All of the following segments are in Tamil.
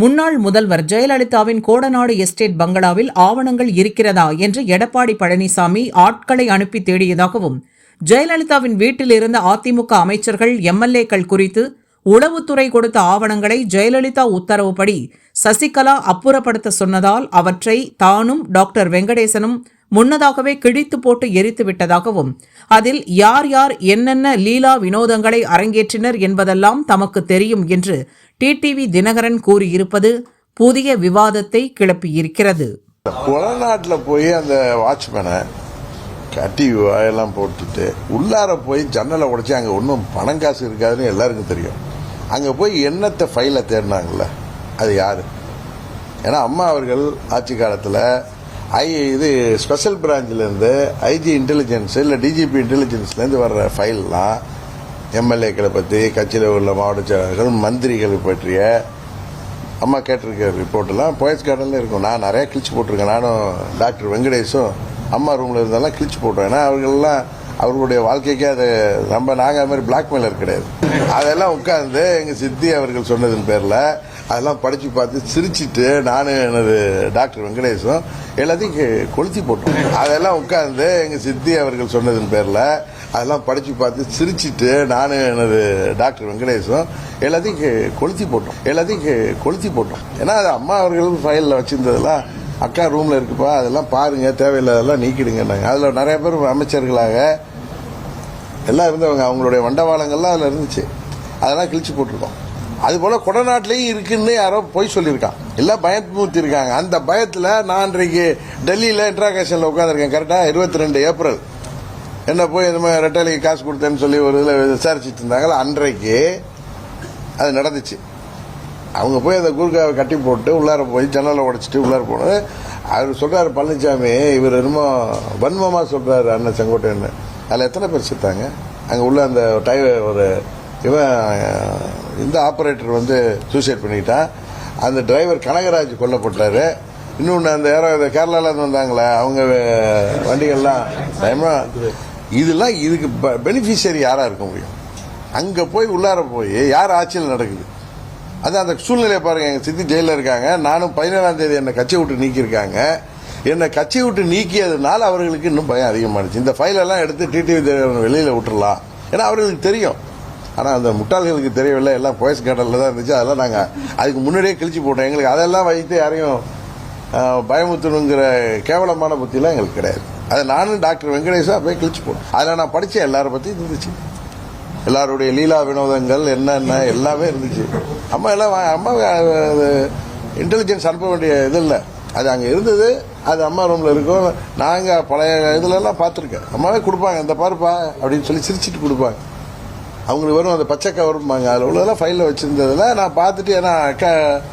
முன்னாள் முதல்வர் ஜெயலலிதாவின் கோடநாடு எஸ்டேட் பங்களாவில் ஆவணங்கள் இருக்கிறதா என்று எடப்பாடி பழனிசாமி ஆட்களை அனுப்பி தேடியதாகவும் ஜெயலலிதாவின் வீட்டில் இருந்த அதிமுக அமைச்சர்கள் எம்எல்ஏக்கள் குறித்து உளவுத்துறை கொடுத்த ஆவணங்களை ஜெயலலிதா உத்தரவுப்படி சசிகலா அப்புறப்படுத்த சொன்னதால் அவற்றை தானும் டாக்டர் வெங்கடேசனும் முன்னதாகவே கிழித்து போட்டு எரித்து விட்டதாகவும் அதில் யார் யார் என்னென்ன லீலா வினோதங்களை அரங்கேற்றினர் என்பதெல்லாம் தமக்கு தெரியும் என்று டிடிவி தினகரன் கூறியிருப்பது புதிய விவாதத்தை கிளப்பியிருக்கிறது. கொலநாட்டில் போய் அந்த வாட்ச்மேனை கட்டி வாயெல்லாம் போட்டுட்டு உள்ளார போய் ஜன்னலை உடைச்சி அங்கே ஒன்றும் பணம் காசு இருக்காதுன்னு எல்லாருக்கும் தெரியும். அங்கே போய் என்னத்தை ஃபைலை தேடினாங்கள்ல அது யார்? ஏன்னா அம்மா அவர்கள் ஆட்சி காலத்தில் ஐ இது ஸ்பெஷல் பிரான்ச்சிலேருந்து ஐஜி இன்டெலிஜென்ஸ் இல்லை டிஜிபி இன்டெலிஜென்ஸ்லேருந்து வர்ற ஃபைல்லாம் எம்எல்ஏக்களை பற்றி கட்சியில் உள்ள மாவட்ட செயலாளர்கள் மந்திரிகள் பற்றிய அம்மா கேட்டிருக்க ரிப்போர்ட்டெல்லாம் போயஸ் கார்டனில் இருக்கும். நான் நிறைய கிழிச்சு போட்டிருக்கேன். நானும் டாக்டர் வெங்கடேஷும் அம்மா ரூமில் இருந்தாலும் கிழிச்சு போட்டோம். ஏன்னா அவர்கள்லாம் அவர்களுடைய வாழ்க்கைக்கே அது நம்ம நாங்கள் அது மாதிரி பிளாக்மெயிலர் கிடையாது. அதெல்லாம் உட்காந்து எங்கள் சித்தி அவர்கள் சொன்னதன் பேரில் அதெல்லாம் படித்து பார்த்து சிரிச்சிட்டு நானும் எனது டாக்டர் வெங்கடேஷும் எல்லாத்தையும் கொளுத்தி போட்டோம். அதெல்லாம் உட்கார்ந்து எங்கள் சித்தி அவர்கள் சொன்னதன் பேரில் அதெல்லாம் படித்து பார்த்து சிரிச்சிட்டு நானும் எனது டாக்டர் வெங்கடேஷும் எல்லாத்தையும் கொளுத்தி போட்டோம். எல்லாத்தையும் கொளுத்தி போட்டோம். ஏன்னா அது அம்மா அவர்கள் ஃபைலில் வச்சிருந்ததெல்லாம் அக்கா ரூமில் இருக்குப்பா அதெல்லாம் பாருங்க தேவையில்லாதெல்லாம் நீக்கிடுங்கன்னாங்க. அதில் நிறைய பேர் அமைச்சர்களாக எல்லாம் இருந்தவங்க அவங்களுடைய வண்டவாளங்கள்லாம் அதில் இருந்துச்சு. அதெல்லாம் கிழிச்சு போட்டிருக்கோம். அது போல கொடநாட்டிலையும் இருக்குன்னு யாரோ போய் சொல்லியிருக்கான். எல்லாம் பயமுறுத்தி இருக்காங்க அந்த பயத்தில் நான் இன்றைக்கு டெல்லியில் இன்ட்ராகேஷனில் உட்காந்துருக்கேன் கரெக்டாக இருபத்தி ரெண்டு ஏப்ரல். என்ன போய் இந்த மாதிரி ரெட்டாலிக்கு காசு கொடுத்தேன்னு சொல்லி ஒரு இதில் விசாரிச்சுட்டு இருந்தாங்களா? அன்றைக்கு அது நடந்துச்சு. அவங்க போய் அந்த குறுக்காவை கட்டி போட்டு உள்ளார போய் ஜன்னலை உடைச்சிட்டு உள்ளார போனது. அவர் சொல்கிறார் பழனிசாமி இவர் என்னமோ வன்மமாக சொல்கிறார் அண்ணன் செங்கோட்டைன்னு அதில் எத்தனை பேர் செத்தாங்க? அங்கே உள்ள அந்த டை ஒரு இவன் இந்த ஆப்ரேட்டர் வந்து சூசைட் பண்ணிக்கிட்டான் அந்த டிரைவர் கனகராஜ் கொல்லப்பட்டார். இன்னொன்று அந்த யாரோ கேரளாவிலேருந்து வந்தாங்களே அவங்க வண்டிகள்லாம். டைமாக இதெல்லாம் இதுக்கு பெனிஃபிஷியரி யாராக இருக்க முடியும்? அங்கே போய் உள்ளார போய் யார் ஆட்சியில் நடக்குது? அது அந்த சூழ்நிலையை பாருங்கள் எங்கள் சித்தி ஜெயிலில் இருக்காங்க. நானும் பதினேழாம் தேதி என்னை கட்சி விட்டு நீக்கியிருக்காங்க. என்னை கட்சி விட்டு நீக்கியதுனால அவர்களுக்கு இன்னும் பயம் அதிகமானுச்சு இந்த ஃபைலெல்லாம் எடுத்து டிடிவி தேவன் வெளியில் விட்டுடலாம் ஏன்னா அவர்களுக்கு தெரியும். ஆனால் அந்த முட்டாள்களுக்கு தெரியவில்லை. எல்லாம் போயஸ் கேட்டலில் தான் இருந்துச்சு. அதெல்லாம் நாங்கள் அதுக்கு முன்னாடியே கிழிச்சு போட்டோம். எங்களுக்கு அதெல்லாம் வைத்து யாரையும் பயமுத்தணுங்கிற கேவலமான புத்திலாம் எங்களுக்கு கிடையாது. அதை நானும் டாக்டர் வெங்கடேஷா போய் கிழிச்சு போட்டோம். அதில் நான் படித்தேன். எல்லாரை பற்றி இருந்துச்சு எல்லாருடைய லீலா வினோதங்கள் என்னென்ன எல்லாமே இருந்துச்சு. அம்மா எல்லாம் அம்மா இன்டெலிஜென்ஸ் அனுப்ப வேண்டிய இது இல்லை. அது அங்கே இருந்தது. அது அம்மா ரூமில் இருக்கும். நாங்கள் பழைய இதுலலாம் பார்த்துருக்கேன். அம்மாவே கொடுப்பாங்க. இந்த பாருப்பா அப்படின்னு சொல்லி சிரிச்சிட்டு கொடுப்பாங்க. அவங்களுக்கு வரும் அந்த பச்சை கவரும்பாங்க அதில் உள்ளதெல்லாம் ஃபைலில் வச்சுருந்ததெல்லாம் நான் பார்த்துட்டு ஏன்னா அக்கா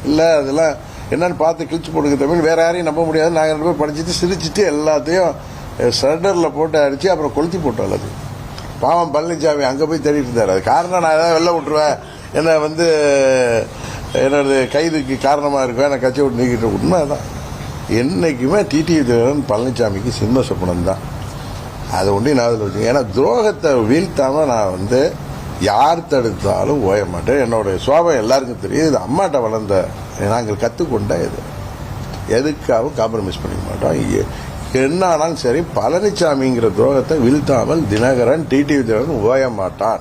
இல்லை அதெல்லாம் என்னன்னு பார்த்து கிழிச்சு போடுங்க தமிழ். வேற யாரையும் நம்ப முடியாது. நாங்கள் ரெண்டு பேரும் படிச்சுட்டு சிரிச்சிட்டு எல்லாத்தையும் ஷட்டரில் போட்டு அடித்து அப்புறம் கொளுத்தி போட்டோம் அது பாவம் பழனிசாமி அங்கே போய் தேடிட்டு இருந்தார். அது காரணம் நான் ஏதாவது வெளில விட்டுருவேன். என்னை வந்து என்னோடய கைதுக்கு காரணமாக இருக்கும் நான் கட்சி விட்டு நீக்கிட்டு உண்மை தான் என்னைக்குமே டிடிவி தேவன் பழனிசாமிக்கு சிம்ம சொப்பனம் தான். அதை ஒன்றி நான் அதில் வச்சுக்கேன் ஏன்னா துரோகத்தை வீழ்த்தாமல் நான் வந்து யார் தடுத்தாலும் ஓய மாட்டேன். என்னோட சுவாபம் எல்லாருக்கும் தெரியும் இது அம்மாட்ட வளர்ந்த நாங்கள் கற்றுக்கொண்ட இது. எதுக்காகவும் காம்ப்ரமைஸ் பண்ணிக்க மாட்டோம். எ- என்ன ஆனாலும் சரி பழனிசாமிங்கிற துரோகத்தை வீழ்த்தாமல் தினகரன் டிடிவி தினகரன் ஓய மாட்டான்.